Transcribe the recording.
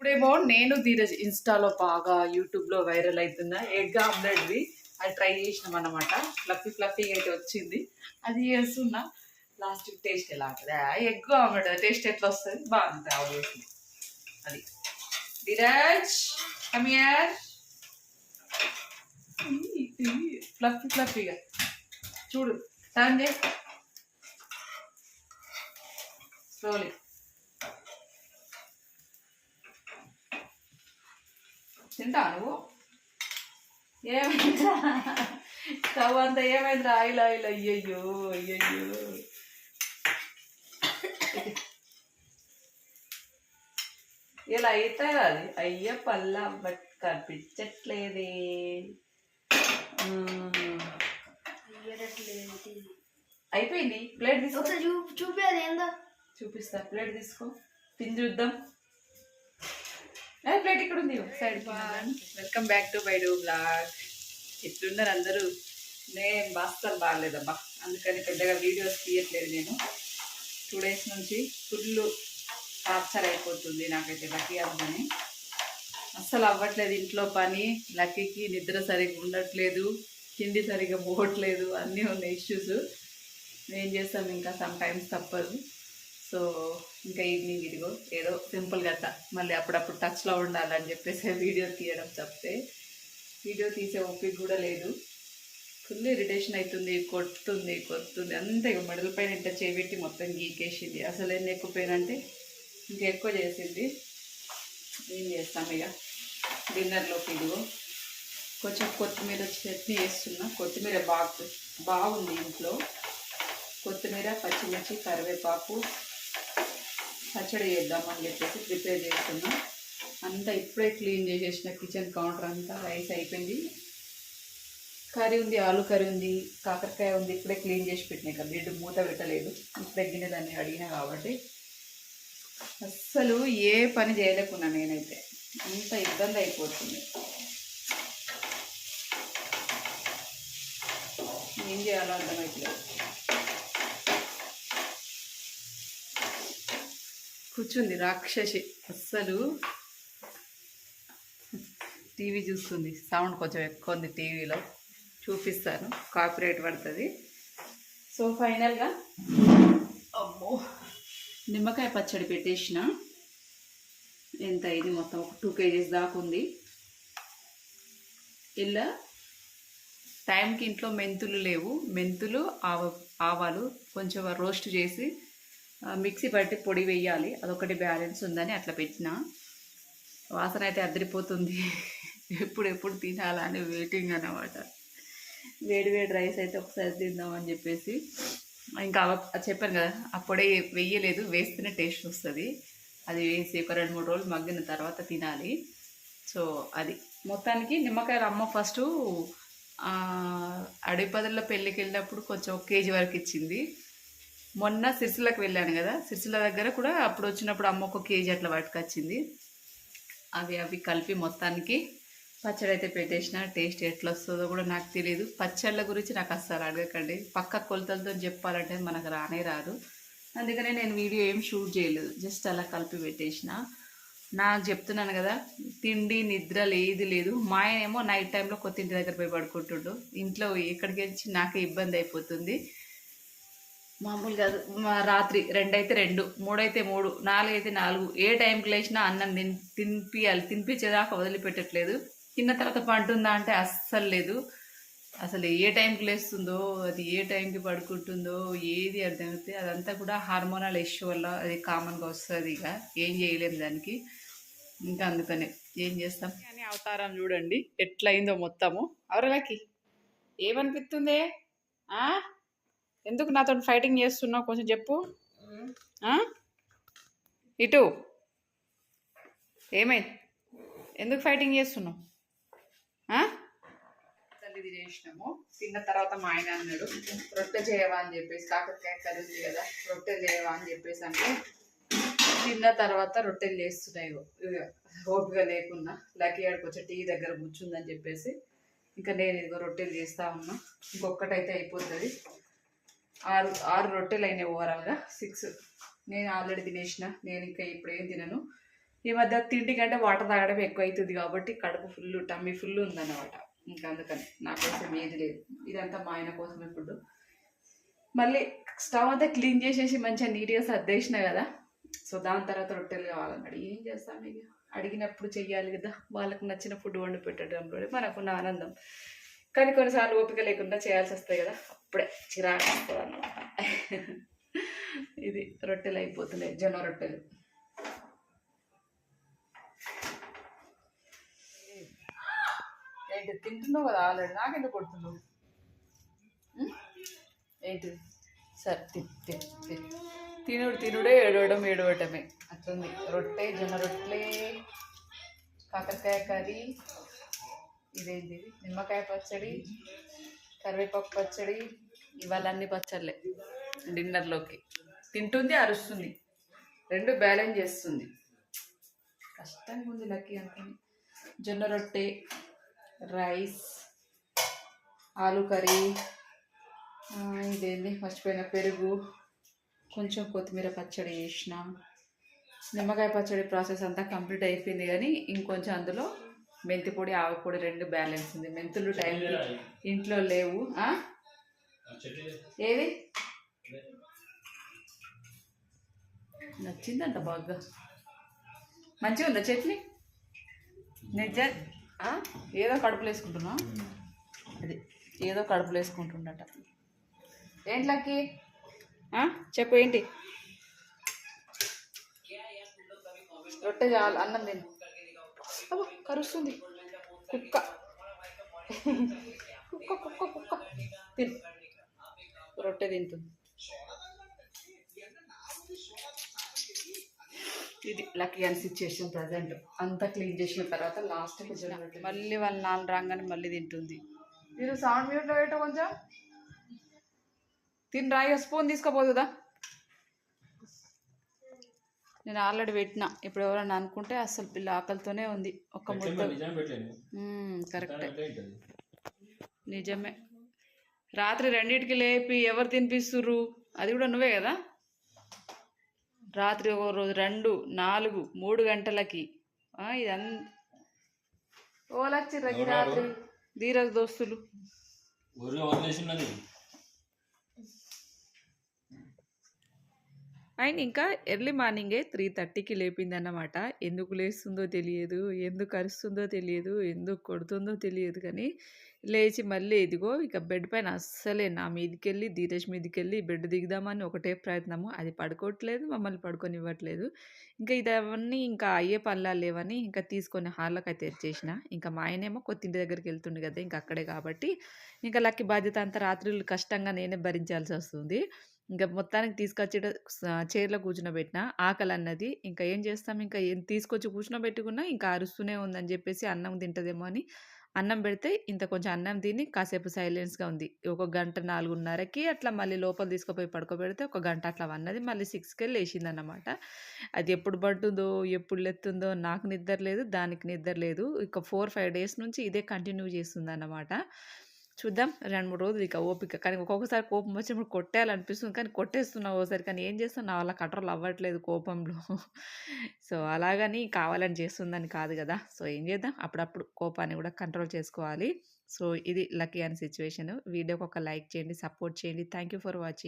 ఇప్పుడేమో నేను ధీరజ్ ఇన్స్టాలో బాగా యూట్యూబ్లో వైరల్ అవుతున్న ఎగ్ ఆమ్లెట్ది అది ట్రై చేసినాం అనమాట ఫ్లఫీ ఫ్లఫీగా అయితే వచ్చింది. అది చేస్తున్నా. లాస్ట్ టేస్ట్ ఎలా ఉంటుంది? ఎగ్ ఆమ్లెట్ టేస్ట్ ఎట్లా వస్తుంది? బాగుంటుంది ఆబ్వియస్లీ అది. ధీరజ్ కమియర్ ఫ్లఫీ ఫ్లఫీగా. చూడు. టర్న్ చేయి. స్లోలీ తింటా నువ్వు ఏమైందా? స్టవ్ అంతా ఏమైంది? ఆయిల్ ఆయిల్ అయ్యయ్యో అయ్యయ్యో. ఇలా అయితే అది అయ్య పల్ల బట్ కనిపించట్లేదే. అయిపోయింది? ప్లేట్ తీసుకో. చూపి ఏందో. చూపిస్తా. ప్లేట్ తీసుకో. తిని చూద్దాం. ప్లేట్ ఇక్కడ ఉంది సైడ్ వెల్కమ్ బ్యాక్ టు బైడు బ్లాగ్ ఎట్లున్నారు అందరూ. నేను బాస్తాను బాగాలేదబ్బా. అందుకని పెద్దగా వీడియోస్ తీయట్లేదు నేను. టూ డేస్ నుంచి ఫుల్ టార్చర్ అయిపోతుంది నాకైతే లక్కీ అవ్వని అస్సలు అవ్వట్లేదు ఇంట్లో పని. లక్కీకి నిద్ర సరిగ్గా ఉండట్లేదు. తిండి సరిగ్గా పోవట్లేదు. అన్నీ ఉన్నాయి ఇష్యూస్ ఏం చేస్తాం ఇంకా? సమ్ టైమ్స్ తప్పదు. సో ఇంకా ఈవినింగ్ ఇదిగో ఏదో సింపుల్ గట్ట మళ్ళీ అప్పుడప్పుడు టచ్లో ఉండాలని చెప్పేసి వీడియో తీయడం తప్పితే. వీడియో తీసే ఓపిక కూడా లేదు. ఫుల్ ఇరిటేషన్ అవుతుంది కొడుతుంది కొడుతుంది. అంతే ఇక మెడల పైన ఇంత చేపెట్టి మొత్తం గీకేసింది. అసలు ఎన్ని ఎక్కువ ఇంకా ఎక్కువ చేసింది. ఏం చేస్తాం ఇక? డిన్నర్లోకి ఇదిగో. కొంచెం కొత్తిమీర చట్నీ వేస్తున్నా కొత్తిమీర బాగు బాగుంది ఇంట్లో. కొత్తిమీర పచ్చిమిర్చి కరివేపాకు పచ్చడి చేద్దామని చెప్పేసి ప్రిపేర్ చేస్తున్నా. అంతా ఇప్పుడే క్లీన్ చేసేసిన కిచెన్ కౌంటర్ అంతా రైస్ అయిపోయింది. కర్రీ ఉంది ఆలు కర్రీ ఉంది కాకరకాయ ఉంది ఇప్పుడే క్లీన్ చేసి పెట్టినాయి కదా బ్రెడ్ మూత పెట్టలేదు. ఇప్పుడే గిన్నెలన్నీ అడిగినా కాబట్టి. అస్సలు ఏ పని చేయలేకున్నా నేనైతే. అంత ఇబ్బంది అయిపోతుంది. ఏం చేయాలో అర్థమవుతలేదు కూర్చుంది రాక్షసి. అస్సలు టీవీ చూస్తుంది. సౌండ్ కొంచెం ఎక్కువ ఉంది టీవీలో. చూపిస్తాను. కాపీరేట్ పడుతుంది. సో ఫైనల్గా అమ్మో నిమ్మకాయ పచ్చడి పెట్టేసిన. ఎంత ఇది మొత్తం ఒక టూ కేజీస్ దాకా ఉంది. ఇలా టైంకి ఇంట్లో మెంతులు లేవు. మెంతులు ఆవ ఆవాలు కొంచెం రోస్ట్ చేసి మిక్సీ పట్టి పొడి వేయాలి. అదొకటి బ్యాలెన్స్ ఉందని అట్లా పెట్టిన. వాసన అయితే అదిరిపోతుంది. ఎప్పుడు ఎప్పుడు తినాలని వెయిటింగ్ అనమాట వేడి వేడి రైస్ అయితే ఒకసారి తిందామని చెప్పేసి. ఇంకా చెప్పాను కదా అప్పుడే వెయ్యలేదు వేస్తేనే టేస్ట్ వస్తుంది. అది వేసి ఒక రెండు మూడు రోజులు మగ్గిన తర్వాత తినాలి. సో అది. మొత్తానికి నిమ్మకాయలు అమ్మ ఫస్ట్ అడిపదల్లో పెళ్ళికి వెళ్ళినప్పుడు కొంచెం ఒక కేజీ వరకు ఇచ్చింది. మొన్న సిరిసిలకు వెళ్ళాను కదా సిరిసిల దగ్గర కూడా అప్పుడు వచ్చినప్పుడు అమ్మ ఒక కేజీ అట్లా పట్టుకొచ్చింది. అవి అవి కలిపి మొత్తానికి పచ్చడి అయితే పెట్టేసిన. టేస్ట్ ఎట్లా వస్తుందో కూడా నాకు తెలియదు పచ్చళ్ళ గురించి నాకు అస్సలు అడగకండి. పక్క కొలతలతో చెప్పాలంటే మనకు రానే రాదు. అందుకనే నేను వీడియో ఏం షూట్ చేయలేదు. జస్ట్ అలా కలిపి పెట్టేసిన. నాకు చెప్తున్నాను కదా తిండి నిద్ర లేదు లేదు. మా ఆయన ఏమో నైట్ టైంలో కొత్త ఇంటి దగ్గర పోయి పడుకుంటుండు. ఇంట్లో ఎక్కడికి వచ్చి నాకే ఇబ్బంది అయిపోతుంది. మామూలుగా మా రాత్రి రెండైతే రెండు మూడైతే మూడు నాలుగు అయితే నాలుగు. ఏ టైంకి లేచినా అన్నం తిన్ తినిపియాలి. తినిపించేదాకా వదిలిపెట్టట్లేదు. తిన్న తర్వాత పంటుందా అంటే అస్సలు లేదు. అసలు ఏ టైంకి లేస్తుందో అది ఏ టైంకి పడుకుంటుందో ఏది అర్థమవుతుంది అదంతా కూడా హార్మోనల్ ఇష్యూ వల్ల అది కామన్గా వస్తుంది ఇక. ఏం చేయలేము దానికి. ఇంకా అందుకనే. ఏం చేస్తాం? కానీ అవతారం చూడండి. ఎట్లయిందో మొత్తము. అవరలకి ఏమనిపిస్తుంది? ఆ? ఎందుకు నాతో ఫైటింగ్ చేస్తున్నావు? కొంచెం చెప్పు? ఇటు. ఏమైంది? ఎందుకు ఫైటింగ్ చేస్తున్నావు? తల్లిది చేసినాము. తిన్న తర్వాత మా ఆయన అన్నాడు రొట్టె చేయవా అని చెప్పేసి కాకరకాయ కర్రీ ఉంది కదా రొట్టె చేయవా అని చెప్పేసి అంటే తిన్న తర్వాత రొట్టెలు చేస్తున్నాయి ఓపిక లేకున్నా లక్కీ ఆడికి వచ్చి టీ దగ్గర కూర్చుందని చెప్పేసి ఇంకా నేను ఇదిగో రొట్టెలు చేస్తా ఉన్నా. ఇంకొకటైతే అయిపోతుంది. ఆరు ఆరు రొట్టెలు అయినాయి ఓవరాల్గా సిక్స్ నేను ఆల్రెడీ తినేసిన. నేను ఇంకా ఇప్పుడు ఏం తినను. ఈ మధ్య తిండి కంటే వాటర్ తాగడం ఎక్కువ అవుతుంది కాబట్టి కడుపు ఫుల్ టమ్మీ ఫుల్ ఉందన్నమాట. ఇంకా అందుకని నా కోసం ఏది లేదు. ఇదంతా మా ఆయన కోసమే ఫుడ్ మళ్ళీ స్టవ్ అంతా క్లీన్ చేసేసి మంచిగా నీట్గా సర్దేసిన కదా. సో దాని తర్వాత రొట్టెలు కావాలన్నాడు. ఏం చేస్తాం ఇక? అడిగినప్పుడు చెయ్యాలి కదా. వాళ్ళకు నచ్చిన ఫుడ్ వండి పెట్టడంలో మనకున్న ఆనందం. కానీ కొన్నిసార్లు ఓపిక లేకుండా చేయాల్సి వస్తాయి కదా అప్పుడే చిరాకు వస్తుంది అన్నమాట. ఇది రొట్టెలు అయిపోతున్నాయి జొన్న రొట్టెలు. ఏంటి తింటున్నావు కదా ఆల్రెడీ? నాకెందుకు కొడుతున్నావు? ఏంటి? సరే తినుడు తినుడే ఏడవడం ఏడవటమే. అట్లుంది. రొట్టె జొన్న రొట్టెలే కాకరకాయ కర్రీ ఇదేంటి నిమ్మకాయ పచ్చడి కరివేపాకు పచ్చడి ఇవాళ అన్ని పచ్చళ్ళే డిన్నర్లోకి. తింటుంది అరుస్తుంది. రెండు బ్యాలెన్స్ చేస్తుంది. కష్టంగా ఉంది లక్కీ అనుకుని జొన్న రొట్టె రైస్ ఆలు కర్రీ ఇదేంది? మర్చిపోయిన పెరుగు కొంచెం కొత్తిమీర పచ్చడి వేసిన నిమ్మకాయ పచ్చడి ప్రాసెస్ అంతా కంప్లీట్ అయిపోయింది కానీ ఇంకొంచెం అందులో మెంతి పొడి ఆవు పొడి రెండు బ్యాలెన్స్ ఉంది. మెంతులు టైం ఇంట్లో లేవు? ఏది? నచ్చిందంట బాగా. మంచిగా ఉందా చట్నీ? నిజ? ఏదో కడుపులో వేసుకుంటున్నా అది. ఏదో కడుపులో వేసుకుంటుండట. ఏంటి లక్కి? ఆ? చెప్పు ఏంటి? రొట్టె చాలు అన్నం తిను. అబ్బో కరుస్తుంది. కుక్క. కుక్క కుక్క కుక్క. తిను. రొట్టె తింటుంది. ఇది లక్కీ అని సిచ్యుయేషన్ ప్రజెంట్. అంతా క్లీన్ చేసిన తర్వాత లాస్ట్ మళ్ళీ వాళ్ళ నాన్న రాగానే మళ్ళీ తింటుంది. మీరు సౌండ్ మ్యూట్లో పెట్టు కొంచెం. తిని రాయి స్పూన్ తీసుకోపోతుందా నేను ఆల్రెడీ పెట్టిన. ఇప్పుడు ఎవరైనా అనుకుంటే అసలు పిల్ల ఆకలితోనే ఉంది. ఒక ముద్ద. కరెక్టే. నిజమే. రాత్రి రెండింటికి లేపి ఎవరు తినిపిస్తుర్రు? అది కూడా నువ్వే కదా? రాత్రి ఒక రోజు రెండు నాలుగు మూడు గంటలకి. ఆ, ఇదన్ ఓ లచ్చిర్రకి రాత్రి. ధీరజ్ దోస్తులు. అండ్ ఇంకా ఎర్లీ మార్నింగే త్రీ థర్టీకి లేపిందన్నమాట. ఎందుకు లేస్తుందో తెలియదు ఎందుకు అరుస్తుందో తెలియదు ఎందుకు కొడుతుందో తెలియదు కానీ లేచి మళ్ళీ ఇదిగో ఇక బెడ్ పైన అస్సలే నా మీదకి వెళ్ళి ధీరజ్ మీదకి వెళ్ళి బెడ్ దిగుదామని ఒకటే ప్రయత్నము. అది పడుకోవట్లేదు మమ్మల్ని పడుకొనివ్వట్లేదు. ఇంకా ఇదవన్నీ ఇంకా అయ్యే పనులా లేవని ఇంకా తీసుకొని హాల్లోకి అయితే తెచ్చేసిన ఇంకా మా ఆయనేమో కొత్తింటి దగ్గరికి వెళ్తుండే కదా ఇంకా అక్కడే కాబట్టి ఇంకా లక్కి బాధ్యత అంతా రాత్రులు కష్టంగా నేనే భరించాల్సి వస్తుంది. ఇంకా మొత్తానికి తీసుకొచ్చి చైర్లో కూర్చునబెట్టిన ఆకలి అన్నది ఇంకా ఏం చేస్తాం? ఇంకా ఏం తీసుకొచ్చి కూర్చునబెట్టుకున్నా ఇంకా అరుస్తూనే ఉందని చెప్పేసి అన్నం తింటదేమో అని అన్నం పెడితే ఇంత కొంచెం అన్నం తిని కాసేపు సైలెన్స్గా ఉంది. ఒక గంట నాలుగున్నరకి అట్లా మళ్ళీ లోపల తీసుకుపోయి పడుకోబెడితే ఒక గంట అట్లా అన్నది. మళ్ళీ సిక్స్కి వెళ్ళి లేచింది అన్నమాట అది ఎప్పుడు పడుతుందో ఎప్పుడు లెత్తుందో నాకు నిద్ర లేదు దానికి నిద్ర లేదు. ఇక ఫోర్ ఫైవ్ డేస్ నుంచి ఇదే కంటిన్యూ చేస్తుంది అన్నమాట చూద్దాం. రెండు మూడు రోజులు ఇక ఓపిక. కానీ ఒక్కొక్కసారి కోపం వచ్చినప్పుడు కొట్టేయాలనిపిస్తుంది. కానీ కొట్టేస్తున్నా ఓసారి కానీ ఏం చేస్తున్నా నా వల్ల కంట్రోల్ అవ్వట్లేదు కోపంలో. సో అలాగని కావాలని చేస్తుందని కాదు కదా. సో ఏం చేద్దాం? అప్పుడప్పుడు కోపాన్ని కూడా కంట్రోల్ చేసుకోవాలి. సో ఇది లక్కీ అని సిచ్యువేషన్. వీడియోకి ఒక లైక్ చేయండి సపోర్ట్ చేయండి. Thank you for watching.